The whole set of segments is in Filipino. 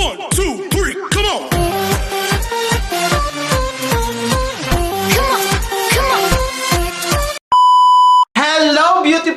One, two,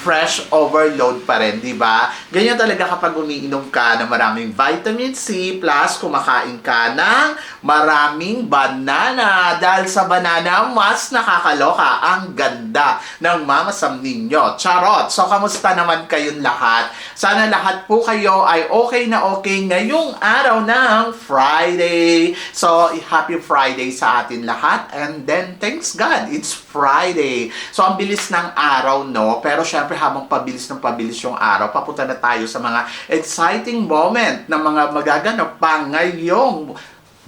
fresh overload pa rin, di ba? Ganyan talaga kapag umiinom ka ng maraming vitamin C plus kumakain ka ng maraming banana. Dahil sa banana, mas nakakaloka ang ganda ng mamasam ninyo. Charot! So, kamusta naman kayong lahat? Sana lahat po kayo ay okay na okay ngayong araw ng Friday. So, happy Friday sa atin lahat. And then, thanks God, it's Friday. So, ang bilis ng araw, no? Pero syempre, habang pabilis ng pabilis yung araw, papunta na tayo sa mga exciting moment na mga magaganap pa ngayong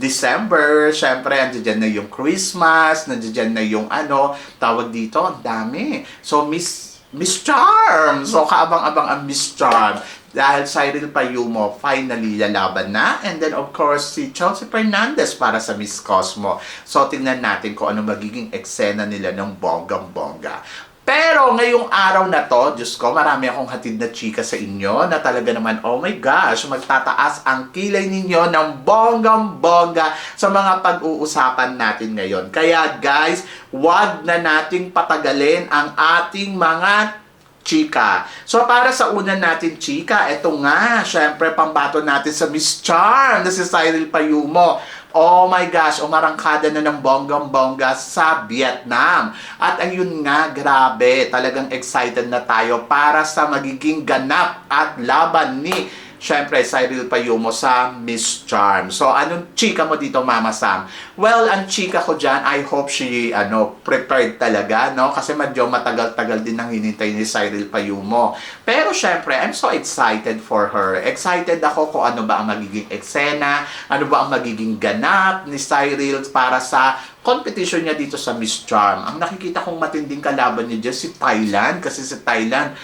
December, syempre, andyan na yung Christmas, nandiyan na yung ano, tawag dito, ang dami. So, Miss Miss Charm! So, kaabang-abang ang Miss Charm. Dahil Cyril Payumo finally lalaban na. And then, of course, si Chelsea Fernandez para sa Miss Cosmo. So, tingnan natin kung ano magiging eksena nila ng bonggang-bongga. Pero ngayong araw na to, Diyos ko, marami akong hatid na chika sa inyo na talaga naman, oh my gosh, magtataas ang kilay ninyo ng bonggang-bongga sa mga pag-uusapan natin ngayon. Kaya guys, wag na nating patagalin ang ating mga chika. So, para sa una natin chika, eto nga, syempre, pambato natin sa Miss Charm na si Cyril Payumo. Oh my gosh, umarangkada na ng bonggang-bongga sa Vietnam. At ayun nga, grabe, talagang excited na tayo para sa magiging ganap at laban ni Siyempre, Cyril Payumo sa Miss Charm. So, anong chika mo dito, Mama Sam? Well, ang chika ko dyan, I hope she, ano, prepared talaga, no? Kasi medyo matagal-tagal din ang hinintay ni Cyril Payumo. Pero, syempre, I'm so excited for her. Excited ako kung ano ba ang magiging eksena, ano ba ang magiging ganap ni Cyril para sa competition niya dito sa Miss Charm. Ang nakikita kong matinding kalaban niya dyan, si Thailand. Kasi si Thailand,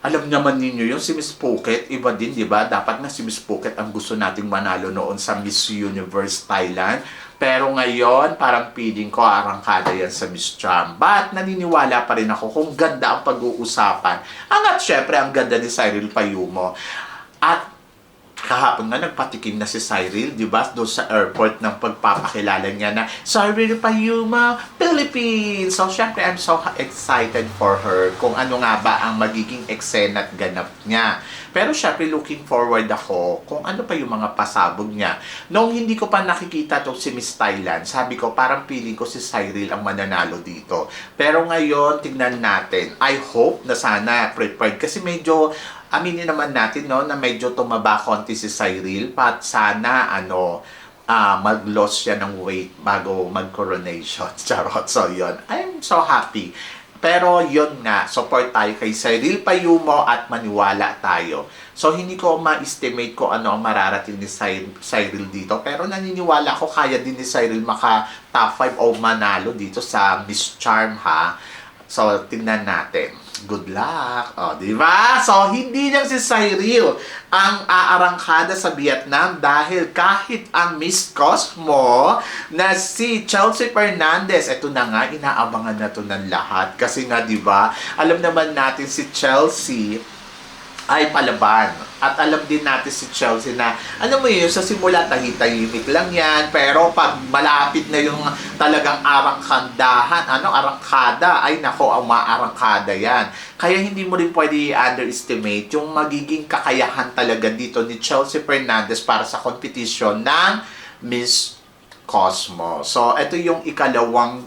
alam naman ninyo yun, si Miss Phuket, iba din, di ba? Dapat nga si Miss Phuket ang gusto nating manalo noon sa Miss Universe Thailand. Pero ngayon, parang feeling ko arangkada yan sa Miss Charm. But naniniwala pa rin ako kung ganda ang pag-uusapan. Ang at syempre, ang ganda ni Cyril Payumo. At kahapon nga nagpatikim na si Cyril, di ba? Doon sa airport ng pagpapakilala niya na Cyril Payuma, Philippines! So, syempre, I'm so excited for her kung ano nga ba ang magiging eksena at ganap niya. Pero syempre, looking forward ako kung ano pa yung mga pasabog niya. Nung hindi ko pa nakikita to si Miss Thailand, sabi ko, parang feeling ko si Cyril ang mananalo dito. Pero ngayon, tignan natin. I hope na sana prepared kasi medyo aminin naman natin no na medyo tumaba konti si Cyril pat sana ano ah mag-loss siya ng weight bago mag-coronation. Charot. So, yun. I'm so happy. Pero yun nga, support tayo kay Cyril Payumo at maniwala tayo. So, hindi ko ma-estimate ko ano ang mararating ni Cyr- Cyril dito. Pero naniniwala ko kaya din ni Cyril maka top 5 o manalo dito sa Miss Charm ha. So, tingnan natin. Good luck. O, di ba? So, hindi lang si Cyril ang aarangkada sa Vietnam dahil kahit ang Miss Cosmo na si Chelsea Fernandez, ito na nga, inaabangan na to ng lahat. Kasi nga, di ba, alam naman natin si Chelsea ay palaban. At alam din natin si Chelsea na, ano mo yun, sa simula tahitahimik lang yan, pero pag malapit na yung talagang arangkandahan, ano, arangkada, ay nako, ang maarangkada yan. Kaya hindi mo rin pwede underestimate yung magiging kakayahan talaga dito ni Chelsea Fernandez para sa competition ng Miss Cosmo. So, ito yung ikalawang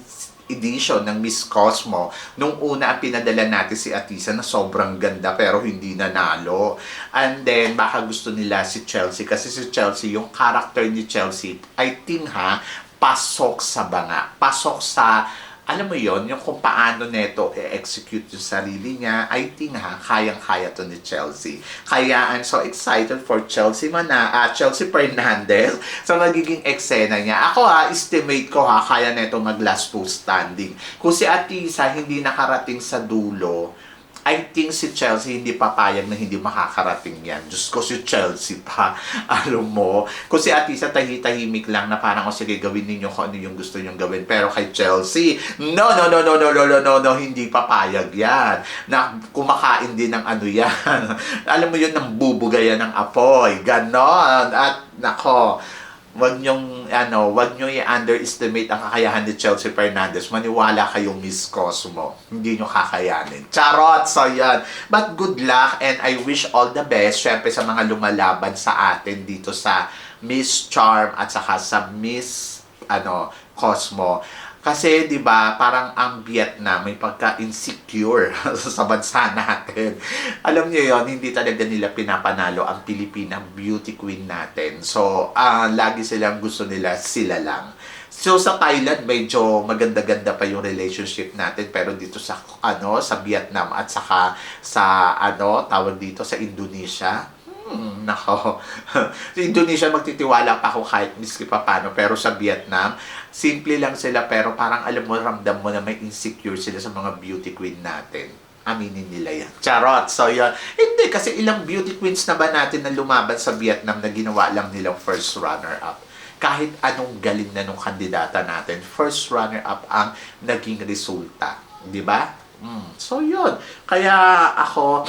edition ng Miss Cosmo. Nung una ang pinadala natin si Atisa na sobrang ganda pero hindi nanalo. And then baka gusto nila si Chelsea kasi si Chelsea, yung character ni Chelsea, I think ha, pasok sa banga. Pasok sa alam mo yon yung kung paano neto i-execute yung sarili niya, I think ha, kayang-kaya to ni Chelsea. Kaya I'm so excited for Chelsea Mana, ah, Chelsea Fernandez sa magiging eksena niya. Ako ha, estimate ko ha, kaya neto mag last two standing. Kung si Atisa hindi nakarating sa dulo, I think si Chelsea hindi papayag na hindi makakarating yan. Diyos ko si Chelsea pa. Alam mo, kung si Atisa tahi-tahimik lang na parang, o sige, gawin ninyo kung ano yung gusto nyong gawin. Pero kay Chelsea, no, no, no, no, no, no, no, no, no, hindi papayag yan. Na kumakain din ng ano yan. Alam mo yun, nang bubugayan ng apoy. Ganon. At, nako, wag nyong ano, wag nyo i-underestimate ang kakayahan ni Chelsea Fernandez. Maniwala kayong Miss Cosmo. Hindi nyo kakayanin. Charot! So yan. But good luck and I wish all the best syempre sa mga lumalaban sa atin dito sa Miss Charm at saka sa Miss ano, Cosmo. Kasi 'di ba, parang ang Vietnam may pagka-insecure sa bansa natin. Alam niyo 'yon, hindi talaga nila pinapanalo ang Pilipinang beauty queen natin. So, ah, lagi silang gusto nila sila lang. So sa Thailand medyo maganda-ganda pa yung relationship natin pero dito sa ano sa Vietnam at saka sa ano tawag dito sa Indonesia Hmm, nako. sa Indonesia magtitiwala pa ako kahit miski pa paano. Pero sa Vietnam, simple lang sila pero parang alam mo, ramdam mo na may insecure sila sa mga beauty queen natin. Aminin nila yan. Charot! So, yun. Hindi, kasi ilang beauty queens na ba natin na lumaban sa Vietnam na ginawa lang nilang first runner-up? Kahit anong galing na nung kandidata natin, first runner-up ang naging resulta. Di ba? Mm. So, yun. Kaya ako,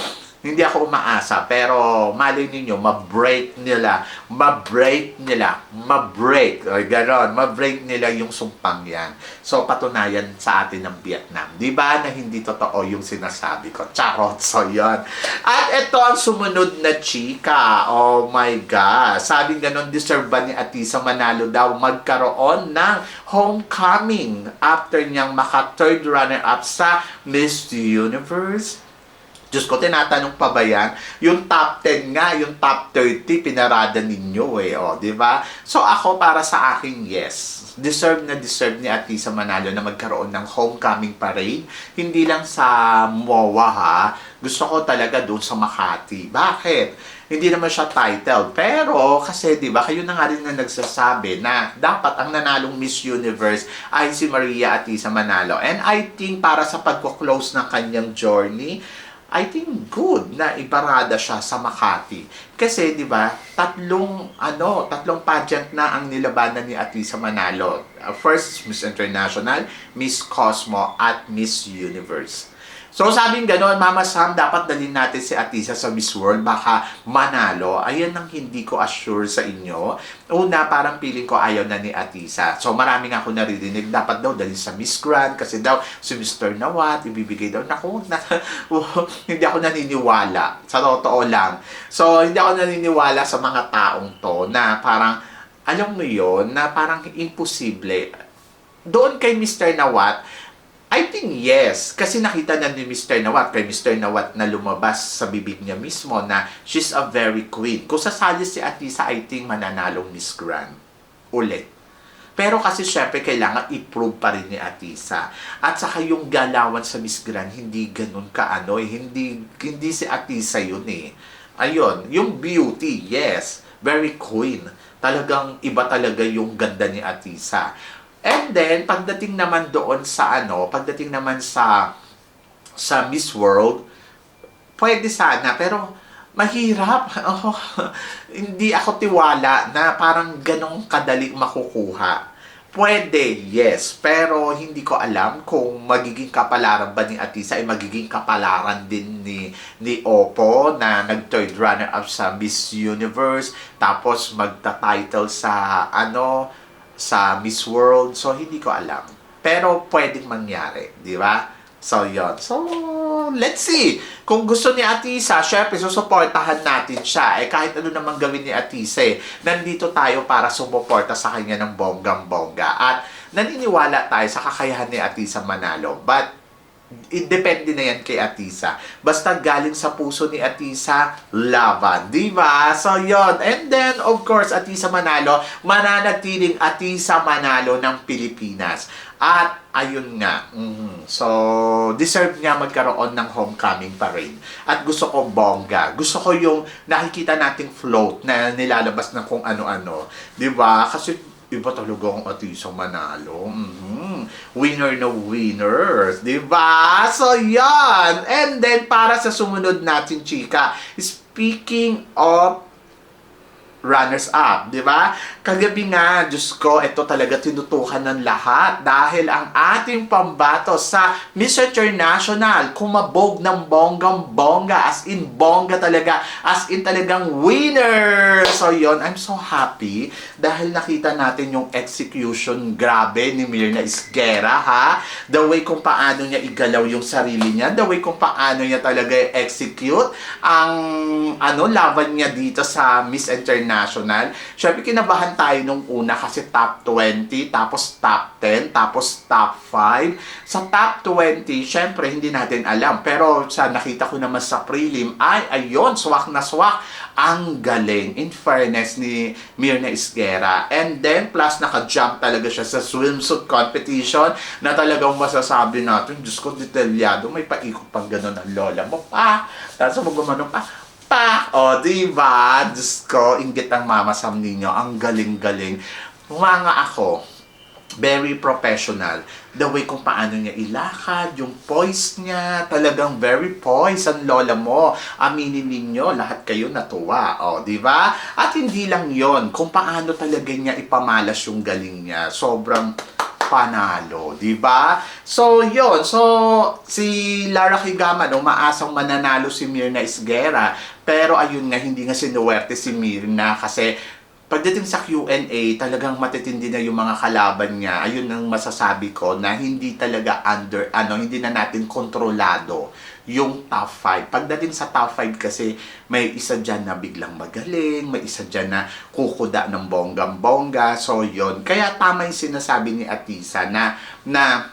hindi ako umaasa, pero malay ninyo, ma-break nila, ma-break nila, ma-break, o ganon, ma-break nila yung sumpang yan. So, patunayan sa atin ng Vietnam. Di ba na hindi totoo yung sinasabi ko? Charot, so yun. At ito ang sumunod na chika. Oh my God. Sabi ganon, deserve ba ni Atisa Manalo daw magkaroon ng homecoming after niyang maka third runner-up sa Miss Universe? Diyos ko, tinatanong pa ba yan? Yung top 10 nga, yung top 30, pinarada ninyo eh, o, di ba? So ako, para sa akin, yes. Deserve na deserve ni Atisa Manalo na magkaroon ng homecoming parade. Hindi lang sa MOA ha. Gusto ko talaga doon sa Makati. Bakit? Hindi naman siya title. Pero, kasi, di ba, kayo na nga rin na nagsasabi na dapat ang nanalong Miss Universe ay si Maria Atisa Manalo. And I think para sa pagko-close ng kanyang journey, I think good na iparada siya sa Makati. Kasi 'di ba, tatlong ano, tatlong pageant na ang nilabanan ni Atisa Manalo. Uh, First Miss International, Miss Cosmo at Miss Universe. So sabing gano'n, Mama Sam, dapat dalhin natin si Atisa sa Miss World, baka manalo. Ayan ang hindi ko assure sa inyo. Una, parang feeling ko ayaw na ni Atisa. So maraming ako naririnig, dapat daw dalhin sa Miss Grand, kasi daw si Mr. Nawat, ibibigay daw. Naku, na, hindi ako naniniwala. Sa totoo lang. So, hindi ako naniniwala sa mga taong to na parang, alam mo yon na parang imposible. Doon kay Mr. Nawat, I think yes. Kasi nakita na ni Mr. Nawat, kay Mr. Nawat na lumabas sa bibig niya mismo na she's a very queen. Kung sasali si Atisa, I think mananalong Miss Grand. Ulit. Pero kasi syempre kailangan i-prove pa rin ni Atisa. At saka yung galawan sa Miss Grand, hindi ganun kaano eh. Hindi, hindi si Atisa yun eh. Ayun, yung beauty, yes. Very queen. Talagang iba talaga yung ganda ni Atisa. And then, pagdating naman doon sa ano, pagdating naman sa sa Miss World, pwede sana, pero mahirap. Oh, hindi ako tiwala na parang ganong kadali makukuha. Pwede, yes. Pero hindi ko alam kung magiging kapalaran ba ni Atisa ay magiging kapalaran din ni, ni Oppo na nag-third runner-up sa Miss Universe. Tapos magta-title sa ano, sa Miss World. So, hindi ko alam. Pero pwedeng mangyari, di ba? So, yon So, let's see. Kung gusto ni Atisa, syempre, susuportahan natin siya. Eh, kahit ano naman gawin ni Atisa, eh, nandito tayo para sumuporta sa kanya ng bonggang-bongga. At naniniwala tayo sa kakayahan ni Atisa manalo. But, it depende na yan kay Atisa. Basta galing sa puso ni Atisa, laban. Di ba? So, yon And then, of course, Atisa Manalo, mananatiling Atisa Manalo ng Pilipinas. At, ayun nga. mhm. So, deserve niya magkaroon ng homecoming parade. At gusto ko bongga. Gusto ko yung nakikita nating float na nilalabas ng kung ano-ano. Di ba? Kasi iba talaga ang Atisa Manalo. Mhm. Winner na winners, ba? So, yan. And then, para sa sumunod natin, chika, speaking of runners-up, di ba? Kagabi nga, Diyos ko, ito talaga tinutukan ng lahat dahil ang ating pambato sa Miss International kumabog ng bonggang-bongga, as in bongga talaga, as in talagang winner! So yon I'm so happy dahil nakita natin yung execution grabe ni Mirna Isguera, ha? The way kung paano niya igalaw yung sarili niya, the way kung paano niya talaga execute ang ano laban niya dito sa Miss International. Syempre kinabahan tayo nung una kasi top 20, tapos top 10, tapos top 5. Sa top 20, syempre hindi natin alam. Pero sa nakita ko naman sa prelim, ay ayun, swak na swak. Ang galing, in fairness ni Mirna Isguera. And then, plus naka-jump talaga siya sa swimsuit competition na talagang masasabi natin, Diyos ko, detalyado, may paikot pang ganun ang lola mo pa. Tapos mo gumano pa, pa! O, di ba? Diyos ko, inggit ang mama Sam ninyo. Ang galing-galing. Mga ako, very professional. The way kung paano niya ilakad, yung poise niya, talagang very poise ang lola mo. Aminin ninyo, lahat kayo natuwa. O, di ba? At hindi lang yon kung paano talaga niya ipamalas yung galing niya. Sobrang panalo, di ba? So, yon So, si Lara Kigama, no, maasang mananalo si Mirna Isguera. Pero ayun nga, hindi nga sinuwerte si Mirna kasi pagdating sa Q&A, talagang matitindi na yung mga kalaban niya. Ayun ang masasabi ko na hindi talaga under, ano, hindi na natin kontrolado yung top 5. Pagdating sa top 5 kasi may isa dyan na biglang magaling, may isa dyan na kukuda ng bonggang-bongga. So, yon Kaya tama yung sinasabi ni Atisa na, na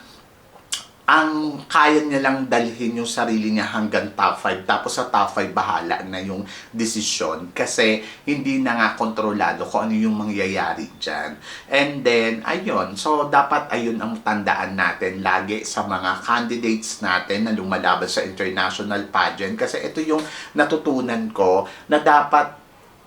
ang kaya niya lang dalhin yung sarili niya hanggang top 5 tapos sa top 5 bahala na yung desisyon kasi hindi na nga kontrolado kung ano yung mangyayari dyan. And then, ayun. So, dapat ayun ang tandaan natin lagi sa mga candidates natin na lumalaban sa international pageant kasi ito yung natutunan ko na dapat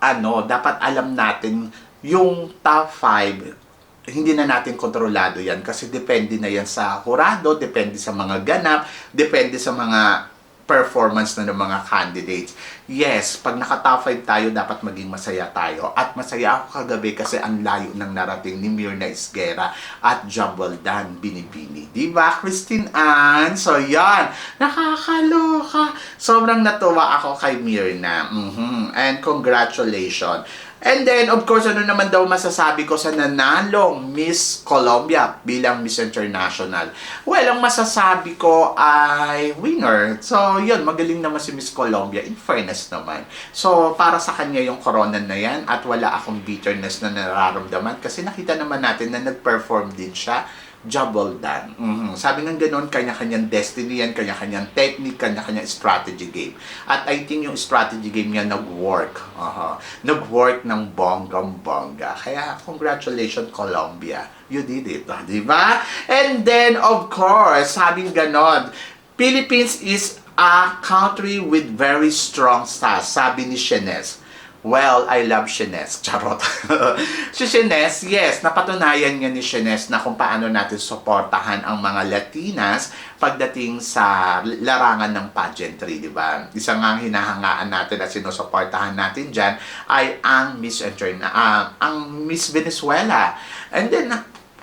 ano, dapat alam natin yung top 5 hindi na natin kontrolado yan kasi depende na yan sa hurado, depende sa mga ganap, depende sa mga performance na ng mga candidates. Yes, pag naka-top 5 tayo, dapat maging masaya tayo. At masaya ako kagabi kasi ang layo ng narating ni Mirna Isguera at Jumbaldan Binibini. Di ba, Christine Ann? So, yan. Nakakaloka. Sobrang natuwa ako kay Mirna. Mhm. And congratulations. And then, of course, ano naman daw masasabi ko sa nanalong Miss Colombia bilang Miss International? Well, ang masasabi ko ay winner. So, yun, magaling naman si Miss Colombia. In fairness naman. So, para sa kanya yung corona na yan at wala akong bitterness na nararamdaman kasi nakita naman natin na nag-perform din siya Jabal Dan. Mhm. Sabi ng ganun, kanya-kanyang destiny yan, kanya-kanyang technique, kanya-kanyang strategy game. At I think yung strategy game niya nag-work. Aha. Nag-work ng bonggang-bongga. Kaya, congratulations, Colombia. You did it, ah, di ba? And then, of course, sabing ganon, Philippines is a country with very strong stars, sabi ni Shenes. Well, I love Shenes. Charot. si Shenes, yes, napatunayan niya ni Shenes na kung paano natin suportahan ang mga Latinas pagdating sa larangan ng pageantry, di ba? Isa nga ang hinahangaan natin at sinusuportahan natin dyan ay ang Miss Interna, ah, ang Miss Venezuela. And then,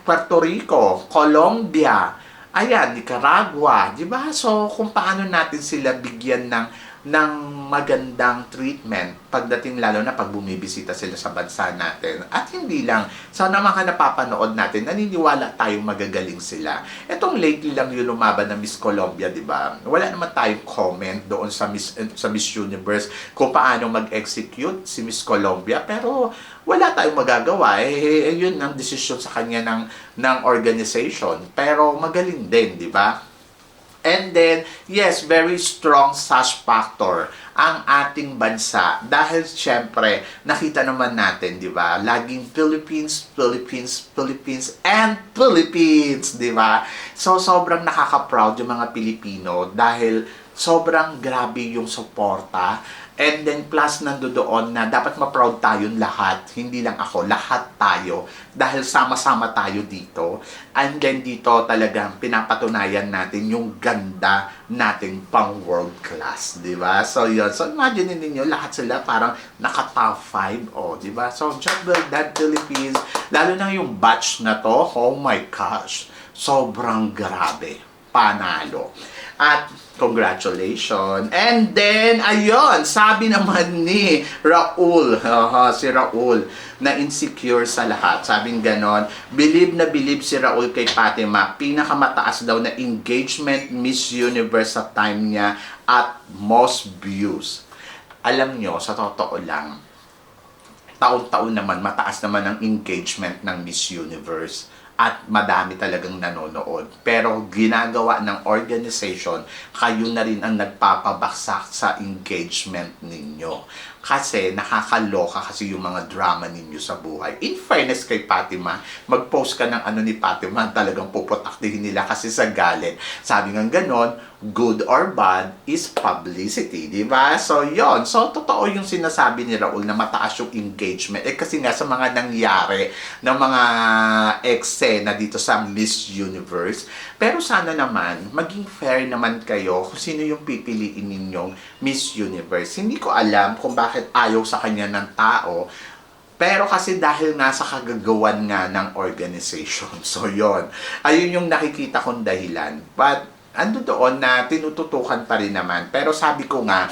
Puerto Rico, Colombia, ayan, Nicaragua, di ba? So, kung paano natin sila bigyan ng ng magandang treatment pagdating lalo na pag bumibisita sila sa bansa natin. At hindi lang, sa mga napapanood natin, naniniwala tayong magagaling sila. Etong lately lang yung lumaban na Miss Colombia, di ba? Wala naman tayong comment doon sa Miss, sa Miss Universe kung paano mag-execute si Miss Colombia. Pero wala tayong magagawa. Eh, eh, yun ang desisyon sa kanya ng, ng organization. Pero magaling din, di ba? And then, yes, very strong sash factor ang ating bansa. Dahil syempre, nakita naman natin, di ba? Laging Philippines, Philippines, Philippines, and Philippines, di ba? So, sobrang nakaka-proud yung mga Pilipino dahil sobrang grabe yung suporta. And then plus nandoon na dapat ma-proud tayong lahat, hindi lang ako, lahat tayo dahil sama-sama tayo dito. And then dito talagang pinapatunayan natin yung ganda nating pang world class, di ba? So yun, so imagine ninyo lahat sila parang naka top 5, oh, di ba? So Job Well Done Philippines, lalo na yung batch na to, oh my gosh, sobrang grabe, panalo. At congratulations. And then, ayun, sabi naman ni Raul, aha, si Raul, na insecure sa lahat. Sabing ganon, believe na believe si Raul kay Fatima, pinakamataas daw na engagement Miss Universe sa time niya at most views. Alam nyo, sa totoo lang, taon-taon naman, mataas naman ang engagement ng Miss Universe at madami talagang nanonood. Pero ginagawa ng organization, kayo na rin ang nagpapabaksak sa engagement ninyo. Kasi nakakaloka kasi yung mga drama ninyo sa buhay. In fairness kay Fatima, mag-post ka ng ano ni Fatima, talagang puputaktihin nila kasi sa galit. Sabi nga ganon, good or bad is publicity, di ba? So, yon So, totoo yung sinasabi ni Raul na mataas yung engagement. Eh, kasi nga sa mga nangyari ng mga eksena dito sa Miss Universe. Pero sana naman, maging fair naman kayo kung sino yung pipiliin ninyong Miss Universe. Hindi ko alam kung bakit ayaw sa kanya ng tao. Pero kasi dahil nasa kagagawan nga ng organization. So, yon Ayun yung nakikita kong dahilan. But, ando doon na tinututukan pa rin naman. Pero sabi ko nga,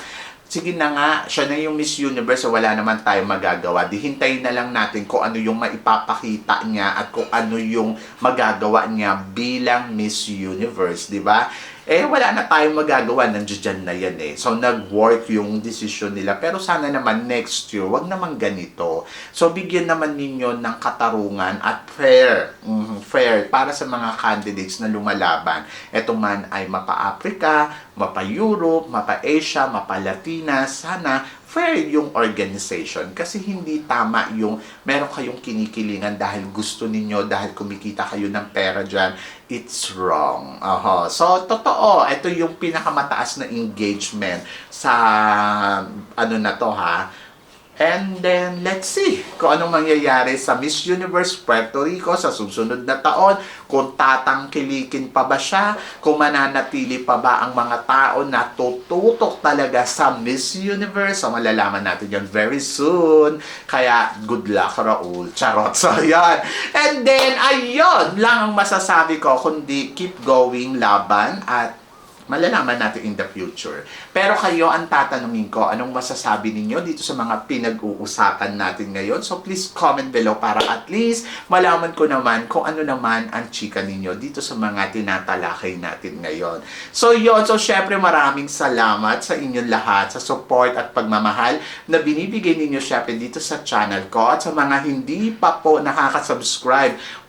sige na nga, siya na yung Miss Universe, wala naman tayong magagawa. Di hintayin na lang natin kung ano yung maipapakita niya at kung ano yung magagawa niya bilang Miss Universe, di ba? Eh, wala na tayong magagawa, nandiyan na yan eh. So, nag-work yung decision nila. Pero sana naman next year, wag naman ganito. So, bigyan naman ninyo ng katarungan at fair. Fair para sa mga candidates na lumalaban. Ito man ay mapa-Africa, mapa-Europe, mapa-Asia, mapa-Latina. Sana fair yung organization kasi hindi tama yung meron kayong kinikilingan dahil gusto ninyo, dahil kumikita kayo ng pera dyan, it's wrong. Aha. So, totoo, ito yung pinakamataas na engagement sa ano na to ha. And then, let's see kung anong mangyayari sa Miss Universe Puerto Rico sa susunod na taon. Kung tatangkilikin pa ba siya, kung mananatili pa ba ang mga tao na tututok talaga sa Miss Universe. So, malalaman natin yan very soon. Kaya, good luck, Raul. Charot. So, yan. And then, ayun lang ang masasabi ko, kundi keep going laban at malalaman natin in the future. Pero kayo, ang tatanungin ko, anong masasabi ninyo dito sa mga pinag-uusapan natin ngayon? So please comment below para at least malaman ko naman kung ano naman ang chika ninyo dito sa mga tinatalakay natin ngayon. So yon so syempre maraming salamat sa inyong lahat sa support at pagmamahal na binibigay ninyo syempre dito sa channel ko at sa mga hindi pa po nakaka-subscribe